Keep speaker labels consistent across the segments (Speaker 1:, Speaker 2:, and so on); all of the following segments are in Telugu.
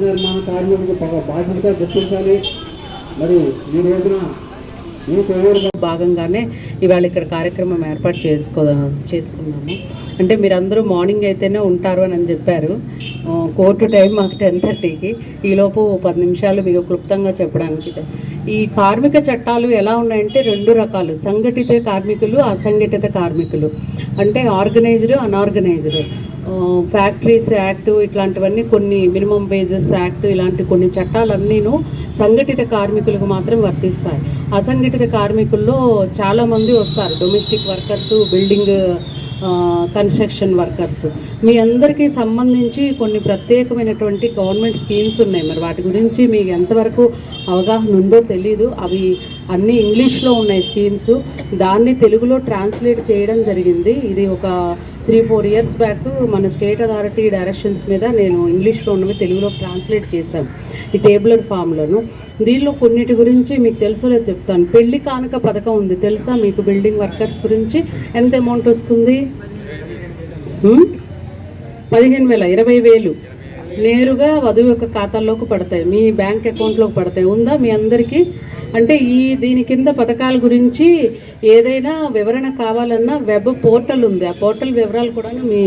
Speaker 1: నిర్మాణ కార్మికులకు ప- బాధ్యతగా గుర్తించాలి. మరి ఈ రోజున
Speaker 2: భాగంగానే ఇవాళ ఇక్కడ కార్యక్రమం ఏర్పాటు చేసుకో చేసుకున్నాము. అంటే మీరందరూ మార్నింగ్ అయితేనే ఉంటారు అని అని చెప్పారు కోర్టు టైం మాకు టెన్ థర్టీకి. ఈలోపు పది నిమిషాలు మీకు క్లుప్తంగా చెప్పడానికి ఈ కార్మిక చట్టాలు ఎలా ఉన్నాయంటే రెండు రకాలు. సంఘటిత కార్మికులు అసంఘటిత కార్మికులు. అంటే ఆర్గనైజ్డ్ అన్ఆర్గనైజ్డ్. ఫ్యాక్టరీస్ యాక్ట్ ఇట్లాంటివన్నీ కొన్ని మినిమం వేజెస్ యాక్ట్ ఇలాంటి కొన్ని చట్టాలన్నీను సంఘటిత కార్మికులకు మాత్రం వర్తిస్తాయి. అసంఘటిత కార్మికుల్లో చాలామంది వస్తారు. Domestic workers building construction workers మీ అందరికీ సంబంధించి కొన్ని ప్రత్యేకమైనటువంటి గవర్నమెంట్ స్కీమ్స్ ఉన్నాయి. మరి వాటి గురించి మీకు ఎంతవరకు అవగాహన ఉందో తెలీదు. అవి అన్నీ ఇంగ్లీష్లో ఉన్నాయి స్కీమ్స్ దాన్ని తెలుగులో ట్రాన్స్లేట్ చేయడం జరిగింది. ఇది ఒక త్రీ ఫోర్ ఇయర్స్ బ్యాక్ మన స్టేట్ అథారిటీ డైరెక్షన్స్ మీద నేను ఇంగ్లీష్లో ఉన్నవి తెలుగులో ట్రాన్స్లేట్ చేశాను. ఈ టేబులర్ ఫామ్లోను దీనిలో కొన్నిటి గురించి మీకు తెలుసో లేదు చెప్తాను. పెళ్ళి కానుక పథకం ఉంది. తెలుసా మీకు బిల్డింగ్ వర్కర్స్ గురించి? ఎంత అమౌంట్ వస్తుంది? పదిహేను వేల ఇరవై వేలు. నేరుగా వధువు యొక్క ఖాతాల్లోకి పడతాయి. మీ బ్యాంక్ అకౌంట్లోకి పడతాయి. ఉందా మీ అందరికీ? అంటే ఈ దీని కింద పథకాల గురించి ఏదైనా వివరణ కావాలన్నా వెబ్ పోర్టల్ ఉంది. ఆ పోర్టల్ వివరాలు కూడా మీ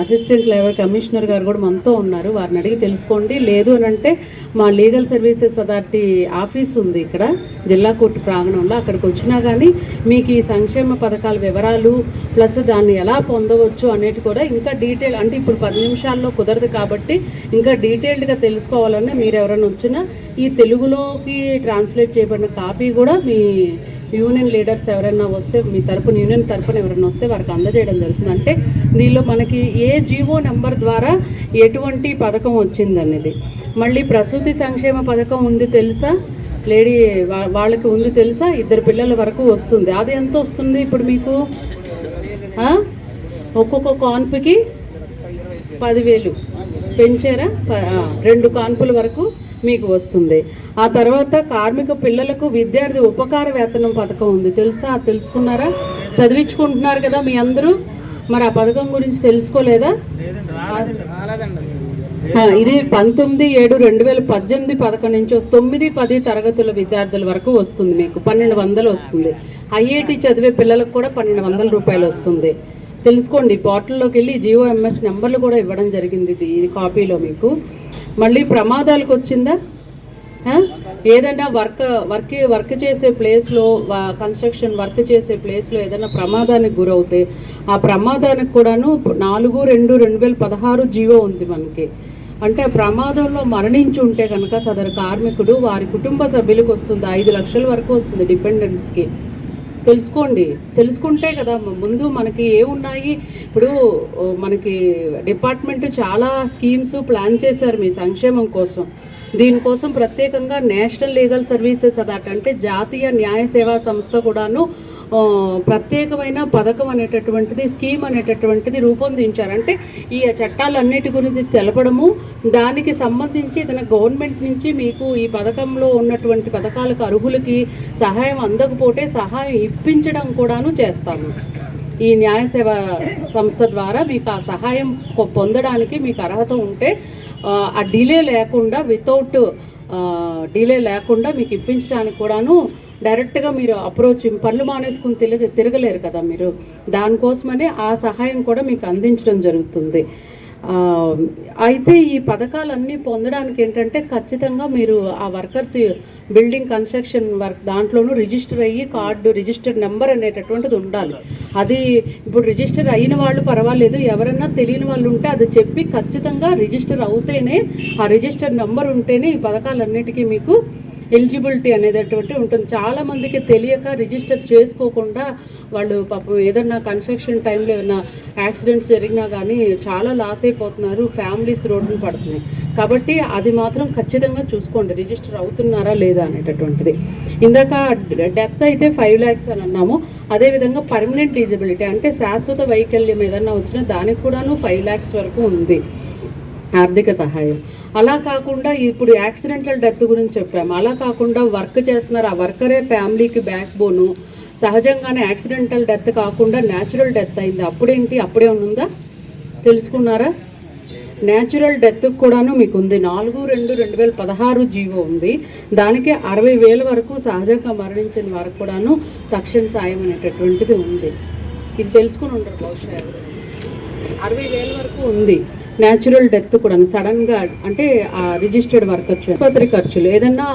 Speaker 2: అసిస్టెంట్ లేబర్ కమిషనర్ గారు కూడా మనతో ఉన్నారు. వారిని అడిగి తెలుసుకోండి. లేదు అని అంటే మా లీగల్ సర్వీసెస్ అథారిటీ ఆఫీస్ ఉంది ఇక్కడ జిల్లా కోర్టు ప్రాంగణంలో. అక్కడికి వచ్చినా కానీ మీకు ఈ సంక్షేమ పథకాల వివరాలు ప్లస్ దాన్ని ఎలా పొందవచ్చు అనేది కూడా ఇంకా డీటెయిల్ అంటే ఇప్పుడు పది నిమిషాల్లో కుదరదు కాబట్టి ఇంకా డీటెయిల్డ్గా తెలుసుకోవాలన్నా మీరు ఎవరైనా వచ్చినా ఈ తెలుగులోకి ట్రాన్స్లేట్ చేయబడిన కాపీ కూడా మీ యూనియన్ లీడర్స్ ఎవరైనా వస్తే మీ తరపున యూనియన్ తరపున ఎవరైనా వస్తే వారికి అందజేయడం జరుగుతుంది. అంటే దీనిలో మనకి ఏ జీవో నెంబర్ ద్వారా ఎటువంటి పథకం వచ్చిందనేది. మళ్ళీ ప్రసూతి సంక్షేమ పథకం ఉంది తెలుసా? లేడీ వాళ్ళకి ఉంది తెలుసా? ఇద్దరు పిల్లల వరకు వస్తుంది. అది ఎంత వస్తుంది ఇప్పుడు మీకు? ఒక్కొక్క కాన్పుకి పదివేలు. పెంచారా? రెండు కాన్పుల వరకు మీకు వస్తుంది. ఆ తర్వాత కార్మిక పిల్లలకు విద్యార్థి ఉపకార వేతనం పథకం ఉంది. తెలుసా? తెలుసుకున్నారా? చదివించుకుంటున్నారు కదా మీ అందరూ. మరి ఆ పథకం గురించి తెలుసుకోలేదా? ఇది పంతొమ్మిది ఏడు రెండు వేల పద్దెనిమిది పథకం నుంచి తొమ్మిది పది తరగతుల విద్యార్థుల వరకు వస్తుంది మీకు. పన్నెండు వందలు వస్తుంది. ఐఐటి చదివే పిల్లలకు కూడా పన్నెండు వందల రూపాయలు వస్తుంది. తెలుసుకోండి పోర్టల్లోకి వెళ్ళి జియో ఎంఎస్ నెంబర్లు కూడా ఇవ్వడం జరిగింది ఇది కాపీలో మీకు. మళ్ళీ ప్రమాదాలకు వచ్చిందా? ఏదైనా వర్క్ వర్క్ వర్క్ చేసే ప్లేస్లో కన్స్ట్రక్షన్ వర్క్ చేసే ప్లేస్లో ఏదైనా ప్రమాదానికి గురవుతే ఆ ప్రమాదానికి కూడాను నాలుగు రెండు రెండు వేల పదహారు జీవో ఉంది మనకి. అంటే ఆ ప్రమాదంలో మరణించి ఉంటే కనుక సదరు కార్మికుడు వారి కుటుంబ సభ్యులకు వస్తుంది ఐదు లక్షల వరకు వస్తుంది డిపెండెంట్స్కి తెలుసుకోండి. తెలుసుకుంటే కదా ముందు మనకి ఏమున్నాయి? ఇప్పుడు మనకి డిపార్ట్మెంట్ చాలా స్కీమ్స్ ప్లాన్ చేశారు మీ సంక్షేమం కోసం. దీనికోసం ప్రత్యేకంగా నేషనల్ లీగల్ సర్వీసెస్ అదట అంటే జాతీయ న్యాయ సేవా సంస్థ కూడాను ప్రత్యేకమైన పథకం అనేటటువంటిది స్కీమ్ అనేటటువంటిది రూపొందించారు. అంటే ఈ చట్టాలన్నిటి గురించి తెలపడము దానికి సంబంధించి తన గవర్నమెంట్ నుంచి మీకు ఈ పథకంలో ఉన్నటువంటి పథకాలకు అర్హులకి సహాయం అందకపోతే సహాయం ఇప్పించడం కూడాను చేస్తాము. ఈ న్యాయ సేవ సంస్థ ద్వారా మీకు ఆ సహాయం పొ- పొందడానికి మీకు అర్హత ఉంటే ఆ, డిలే లేకుండా వితౌట్ డిలే లేకుండా మీకు ఇప్పించడానికి కూడాను డైరెక్ట్గా మీరు అప్రోచ్ పనులు మానేసుకుని తిరగ తిరగలేరు కదా మీరు. దానికోసమనే ఆ సహాయం కూడా మీకు అందించడం జరుగుతుంది. అయితే ఈ పథకాలన్నీ పొందడానికి ఏంటంటే ఖచ్చితంగా మీరు ఆ వర్కర్స్ బిల్డింగ్ కన్స్ట్రక్షన్ వర్క్ దాంట్లోనూ రిజిస్టర్ అయ్యి కార్డు రిజిస్టర్ నెంబర్ అనేటటువంటిది ఉండాలి. అది ఇప్పుడు రిజిస్టర్ అయిన వాళ్ళు పర్వాలేదు ఎవరన్నా తెలియని వాళ్ళు ఉంటే అది చెప్పి ఖచ్చితంగా రిజిస్టర్ అవుతేనే ఆ రిజిస్టర్ నెంబర్ ఉంటేనే ఈ పథకాలన్నిటికీ మీకు ఎలిజిబిలిటీ అనేటటువంటి ఉంటుంది. చాలా మందికి తెలియక రిజిస్టర్ చేసుకోకుండా వాళ్ళు పాపం ఏదన్నా కన్స్ట్రక్షన్ టైంలో ఏదైనా యాక్సిడెంట్స్ జరిగినా కానీ చాలా లాస్ అయిపోతున్నారు. ఫ్యామిలీస్ రోడ్డున పడుతున్నాయి. కాబట్టి అది మాత్రం ఖచ్చితంగా చూసుకోండి. రిజిస్టర్ అవుతున్నారా లేదా అనేటటువంటిది. ఇందాక డెత్ అయితే ఫైవ్ ల్యాక్స్ అని అన్నాము. అదేవిధంగా పర్మనెంట్ డిజబిలిటీ అంటే శాశ్వత వైకల్యం ఏదన్నా వచ్చినా దానికి కూడాను ఫైవ్ ల్యాక్స్ వరకు ఉంది. ఆర్థిక సహాయం. అలా కాకుండా ఇప్పుడు యాక్సిడెంటల్ డెత్ గురించి చెప్పాము. అలా కాకుండా వర్క్ చేస్తున్నారు. ఆ వర్కరే ఫ్యామిలీకి బ్యాక్ బోను సహజంగానే యాక్సిడెంటల్ డెత్ కాకుండా న్యాచురల్ డెత్ అయింది. అప్పుడేంటి? అప్పుడే ఉందా? తెలుసుకున్నారా? న్యాచురల్ డెత్ కూడాను మీకు ఉంది నాలుగు రెండు రెండు వేల పదహారు జీవో ఉంది. దానికి అరవై వేల వరకు సహజంగా మరణించిన వారికి కూడాను తక్షణ సాయం అనేటటువంటిది ఉంది. ఇది తెలుసుకుని ఉండరు బహుశా అరవై వేల వరకు ఉంది. న్యాచురల్ డెత్ కూడా సడన్గా అంటే ఆ రిజిస్టర్డ్ వర్క్ వచ్చి ఆసుపత్రి ఖర్చులు. ఏదన్నా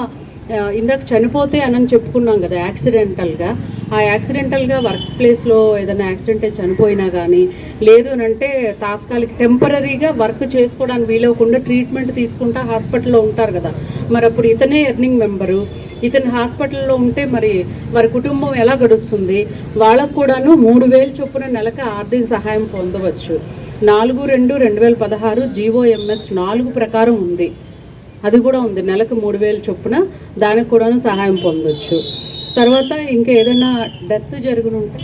Speaker 2: ఇందాక చనిపోతే అని చెప్పుకున్నాం కదా యాక్సిడెంటల్గా ఆ యాక్సిడెంటల్గా వర్క్ ప్లేస్లో ఏదైనా యాక్సిడెంట్ చనిపోయినా కానీ లేదు అని అంటే తాత్కాలిక టెంపరీగా వర్క్ చేసుకోవడానికి వీలవకుండా ట్రీట్మెంట్ తీసుకుంటా హాస్పిటల్లో ఉంటారు కదా. మరి అప్పుడు ఇతనే ఎర్నింగ్ మెంబరు ఇతను హాస్పిటల్లో ఉంటే మరి వారి కుటుంబం ఎలా గడుస్తుంది? వాళ్ళకు కూడాను మూడు వేలు చొప్పున నెలకు ఆర్థిక సహాయం పొందవచ్చు. నాలుగు రెండు రెండు వేల పదహారు జీవోఎంఎస్ నాలుగు ప్రకారం ఉంది. అది కూడా ఉంది. నెలకు మూడు వేలు చొప్పున దానికి కూడాను సహాయం పొందొచ్చు. తర్వాత ఇంకా ఏదైనా డెత్ జరిగిన ఉంటే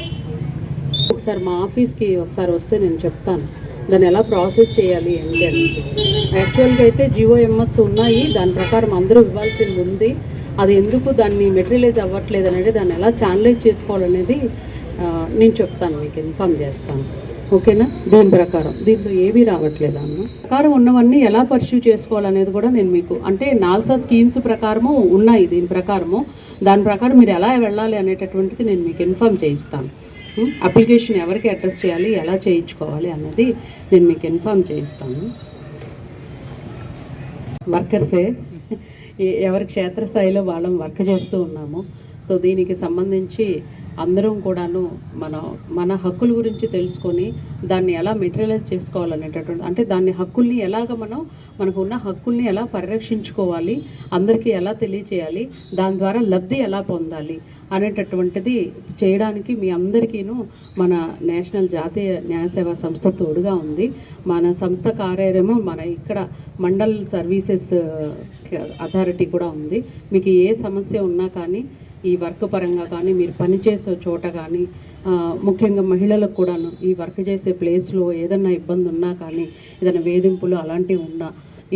Speaker 2: ఒకసారి మా ఆఫీస్కి ఒకసారి వస్తే నేను చెప్తాను. దాన్ని ఎలా ప్రాసెస్ చేయాలి ఏంటి అని. యాక్చువల్గా అయితే జిఓఎంఎస్ ఉన్నాయి. దాని ప్రకారం అందరూ ఇవ్వాల్సింది ఉంది. అది ఎందుకు దాన్ని మెటీరియలైజ్ అవ్వట్లేదు అనేది దాన్ని ఎలా ఛానలైజ్ చేసుకోవాలనేది నేను చెప్తాను. మీకు ఇన్ఫామ్ చేస్తాను. ఓకేనా? దీని ప్రకారం. దీంట్లో ఏమీ రావట్లేదు అన్న. ప్రకారం ఉన్నవన్నీ ఎలా పర్సూ చేసుకోవాలనేది కూడా నేను మీకు అంటే నాల్సా స్కీమ్స్ ప్రకారము ఉన్నాయి దీని ప్రకారము. దాని ప్రకారం మీరు ఎలా వెళ్ళాలి అనేటటువంటిది నేను మీకు ఇన్ఫామ్ చేయిస్తాను. అప్లికేషన్ ఎవరికి అడ్రస్ చేయాలి ఎలా చేయించుకోవాలి అన్నది నేను మీకు ఇన్ఫామ్ చేయిస్తాను. వర్కర్సే ఎవరి క్షేత్రస్థాయిలో వాళ్ళం వర్క్ చేస్తూ ఉన్నాము. సో దీనికి సంబంధించి అందరం కూడాను మన మన హక్కుల గురించి తెలుసుకొని దాన్ని ఎలా మెటీరియలైజ్ చేసుకోవాలనేటటువంటి అంటే దాన్ని హక్కుల్ని ఎలాగ మనం మనకు ఉన్న హక్కుల్ని ఎలా పరిరక్షించుకోవాలి అందరికీ ఎలా తెలియచేయాలి దాని ద్వారా లబ్ధి ఎలా పొందాలి అనేటటువంటిది చేయడానికి మీ అందరికీను మన నేషనల్ జాతీయ న్యాయ సేవా సంస్థ తోడుగా ఉంది. మన సంస్థ కార్యాలయము మన ఇక్కడ మండల్ సర్వీసెస్ అథారిటీ కూడా ఉంది. మీకు ఏ సమస్య ఉన్నా కానీ ఈ వర్క్ పరంగా కానీ మీరు పనిచేసే చోట కానీ ముఖ్యంగా మహిళలకు కూడాను ఈ వర్క్ చేసే ప్లేస్లో ఏదన్నా ఇబ్బంది ఉన్నా కానీ ఏదైనా వేధింపులు అలాంటివి ఉన్నా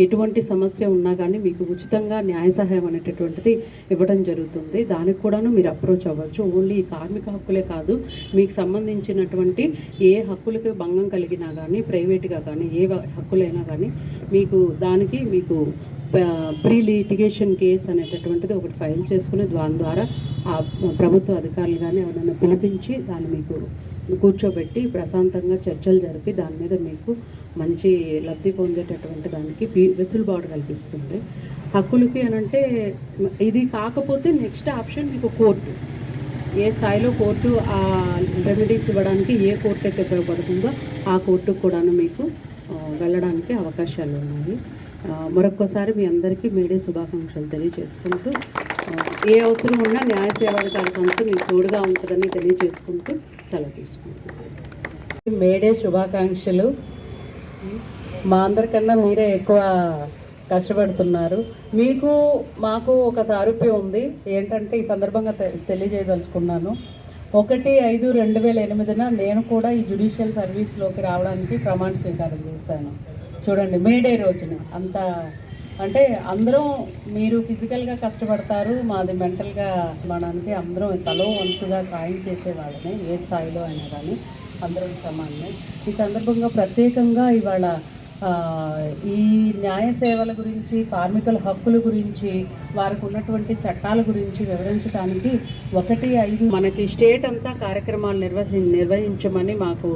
Speaker 2: ఎటువంటి సమస్య ఉన్నా కానీ మీకు ఉచితంగా న్యాయ సహాయం అనేటటువంటిది ఇవ్వడం జరుగుతుంది. దానికి కూడాను మీరు అప్రోచ్ అవ్వచ్చు. ఓన్లీ ఈ కార్మిక హక్కులే కాదు మీకు సంబంధించినటువంటి ఏ హక్కులకు భంగం కలిగినా కానీ ప్రైవేట్గా కానీ ఏ హక్కులైనా కానీ మీకు దానికి మీకు ప్రీ లిటిగేషన్ కేస్ అనేటటువంటిది ఒకటి ఫైల్ చేసుకుని దాని ద్వారా ఆ ప్రభుత్వ అధికారులు కానీ ఎవరైనా పిలిపించి దాన్ని మీకు కూర్చోబెట్టి ప్రశాంతంగా చర్చలు జరిపి దాని మీద మీకు మంచి లబ్ధి పొందేటటువంటి దానికి వెసులుబాటు కల్పిస్తుంది. హక్కులకి అని అంటే ఇది కాకపోతే నెక్స్ట్ ఆప్షన్ మీకు కోర్టు. ఏ స్థాయిలో కోర్టు ఆ రెమెడీస్ ఇవ్వడానికి ఏ కోర్టు అయితే ఉపయోగపడుతుందో ఆ కోర్టుకు కూడాను మీకు వెళ్ళడానికి అవకాశాలు ఉన్నాయి. మరొకసారి మరొక్కసారి మీ అందరికీ మీడియా శుభాకాంక్షలు తెలియజేసుకుంటూ ఏ అవసరం ఉన్నా న్యాయ సేవాధికార సంస్థ మీకు తోడుగా ఉంటుందని తెలియజేసుకుంటూ సెలవు తీసుకుంటాం మేడే శుభాకాంక్షలు. మా అందరికన్నా మీరే ఎక్కువ కష్టపడుతున్నారు. మీకు మాకు ఒక సారూప్యం ఉంది. ఏంటంటే ఈ సందర్భంగా తె- తెలియజేయదలుచుకున్నాను. ఒకటి ఐదు రెండు వేల ఎనిమిదిన నేను కూడా ఈ జ్యుడిషియల్ సర్వీస్లోకి రావడానికి ప్రమాణ స్వీకారం చేశాను. చూడండి మేడే రోజున. అంత అంటే అందరం మీరు ఫిజికల్గా కష్టపడతారు మాది మెంటల్గా మనకి అందరం తలో వంతుగా సాయం చేసేవాళ్ళని ఏ స్థాయిలో అయినా కానీ అందరం సమానమే. ఈ సందర్భంగా ప్రత్యేకంగా ఇవాళ ఈ న్యాయ సేవల గురించి కార్మికుల హక్కుల గురించి వారికి ఉన్నటువంటి చట్టాల గురించి వివరించడానికి ఒకటి ఐదు మనకి స్టేట్ అంతా కార్యక్రమాలు నిర్వహి నిర్వహించమని మాకు